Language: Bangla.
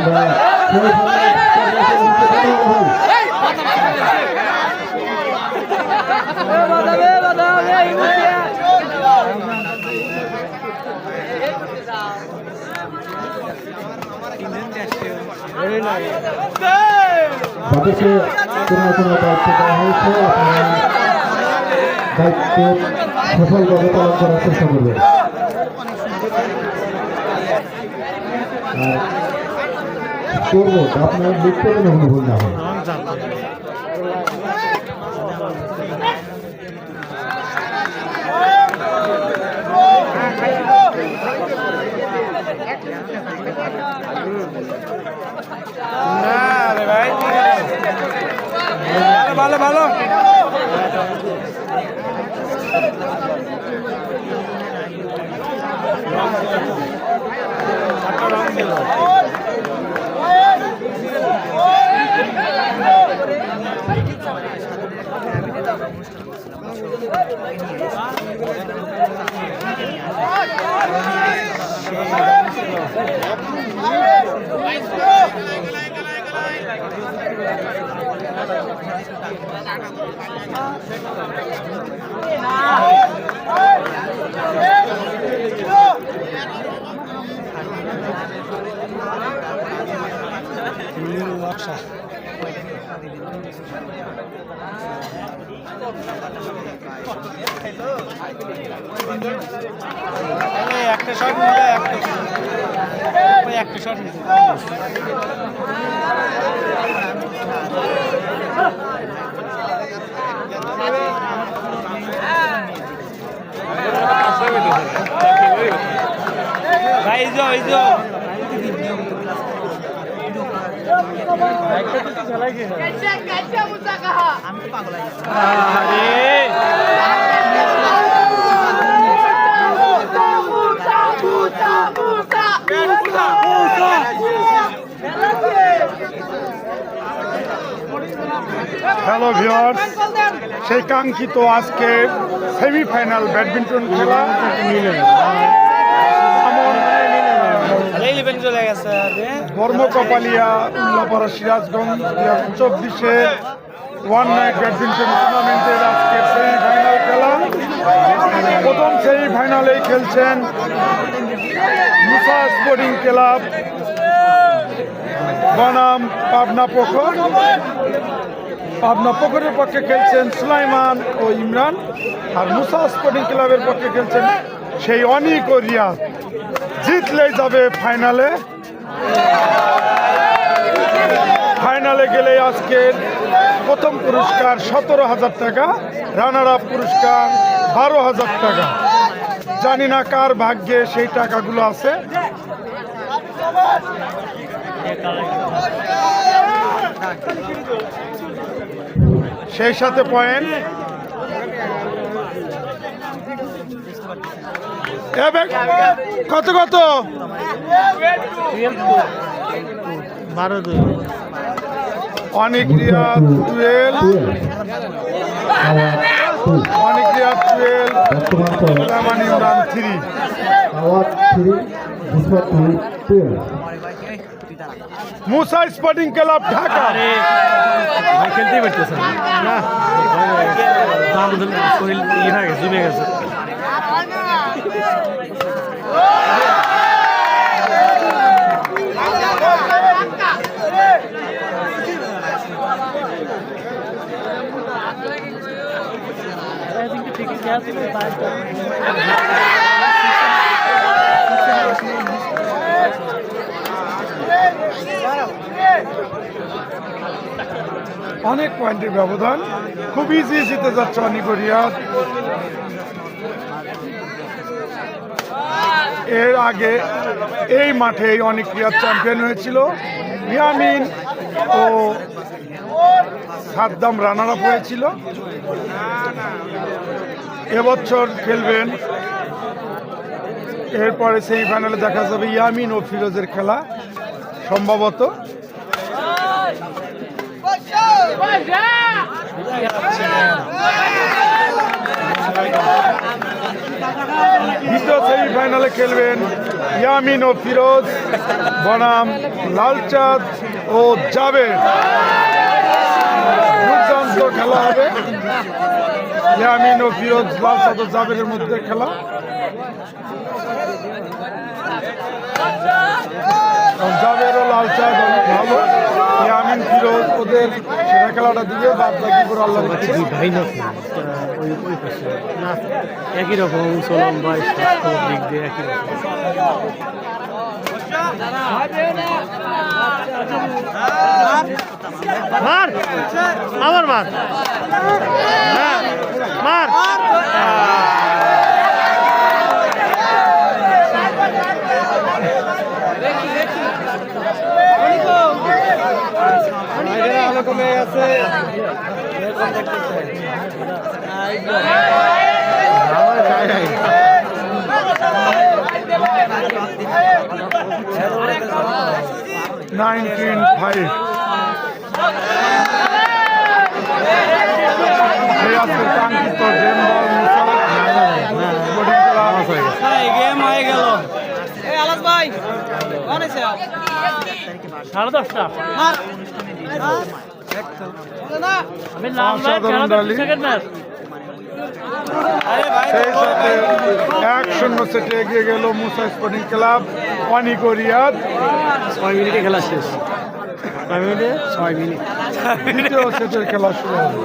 আমরা যাদেরকে কোনো কোনো দায়িত্ব সফলভাবে পালন করার চেষ্টা করবেন করব আপনার লিখতে কোনো ভুল না হয় ভালো ভালো। Hello. একটা শট নিলে একটা শট নিলে ভাই যাও যাও আমি পাগল আরে হ্যালো ভিওয়ার্স সেই কাঙ্ক্ষিত আজকে সেমিফাইনাল ব্যাডমিন্টন খেলা। বর্মকপালিয়া উল্লাপাড়া সিরাজগঞ্জ দুই হাজার চব্বিশে ওয়ান নাইট ব্যাডমিন্টন টুর্নামেন্টের আজকে সেমিফাইনাল খেলা। প্রথম সেমিফাইনালে খেলছেন মুসা স্পোর্টিং ক্লাব। বনাম পাবনা পোখর পাবনা পোখরের পক্ষে খেলছেন সুলাইমান ও ইমরান। আর মুসা স্পোর্টিং ক্লাবের পক্ষে খেলছেন সেই অনিক ও রিয়াদ জিতলেই যাবে ফাইনালে। ফাইনালে গেলে আজকের প্রথম পুরস্কার সতেরো হাজার টাকা, রানার আপ পুরস্কার। বারো হাজার টাকা। জানি না কার ভাগ্যে সেই টাকাগুলো আছে। সেই সাথে পয়েন্ট। কত কত? অনেক টুয়েলভ অনেক রিয়াদ টুয়েলভ বর্তমান পয়েন্ট সুলাইমান ইমরান থ্রি আওয়াজ three বিস্ফোর two twelve Musa sporting club Dhaka ভাই খেলতেই পারতেছে না না আমাদের শরীর ইয়ে হয়ে গেছে জমে গেছে অনেক পয়েন্টের ব্যবধান। খুব ইজি জিতে যাচ্ছে অনেক এর আগে এই মাঠে অনেক রিয়াদ চ্যাম্পিয়ন হয়েছিল। ইয়ামিন ও সাদ্দাম রানার আপ হয়েছিল। এবছর খেলবেন। এরপরে সেমিফাইনালে দেখা যাবে ইয়ামিন ও ফিরোজের খেলা, সম্ভবত! দ্বিতীয় সেমিফাইনালে খেলবেন ইয়ামিন ও ফিরোজ, বনাম, লালচাঁদ ও জাবেদ। দুর্দান্ত খেলা হবে। ইয়ামিন ও ফিরোজ লালচাঁদ ও জাবেদের মধ্যে খেলা জাবের ও লালচাঁদ অনেক ভালো। ইয়ামিন ফিরোজ, ওদের সেরা খেলাটা দিবে, বাদ বাকি করে আল্লাহ একই রকম চলন ভাই দিক দিয়ে একই রকম। মার! আবার মার! নাইনটিন ফাইভ এই আজকের কাঙ্ক্ষিত ডেম বল গেম হয়ে গেল আলাস ভাই সাড়ে দশটা। অসাধারণ ভাই সেই সাথে এক শূন্য সেটে এগিয়ে গেল মুসা স্পোর্টিং ক্লাব অনিকরিয়াদ ছয় মিনিটে খেলা শেষ। ছয় মিনিটে? ছয় মিনিট। দ্বিতীয় সেটের খেলা শুরু হবে।